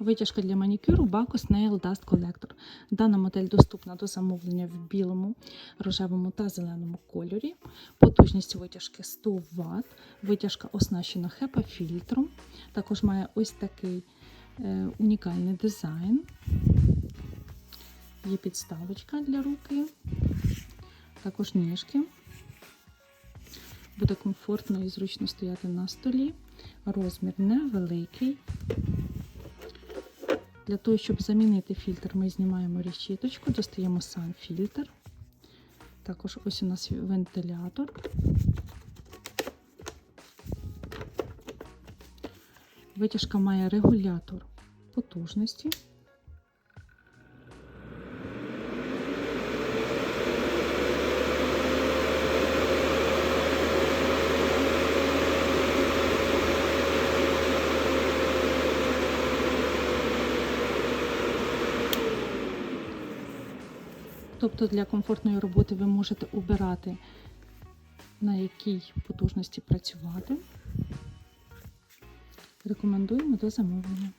Витяжка для манікюру Bacchus Nail Dust Collector. Дана модель доступна до замовлення в білому, рожевому та зеленому кольорі. Потужність витяжки 100 Вт. Витяжка оснащена HEPA фільтром. Також має ось такий е, унікальний дизайн. Є підставочка для руки, також ніжки. Буде комфортно і зручно стояти на столі. Розмір невеликий. Для того, щоб замінити фільтр, ми знімаємо решіточку, достаємо сам фільтр. Також ось у нас вентилятор. Витяжка має регулятор потужності. Тобто для комфортної роботи ви можете обирати, на якій потужності працювати. Рекомендуємо до замовлення.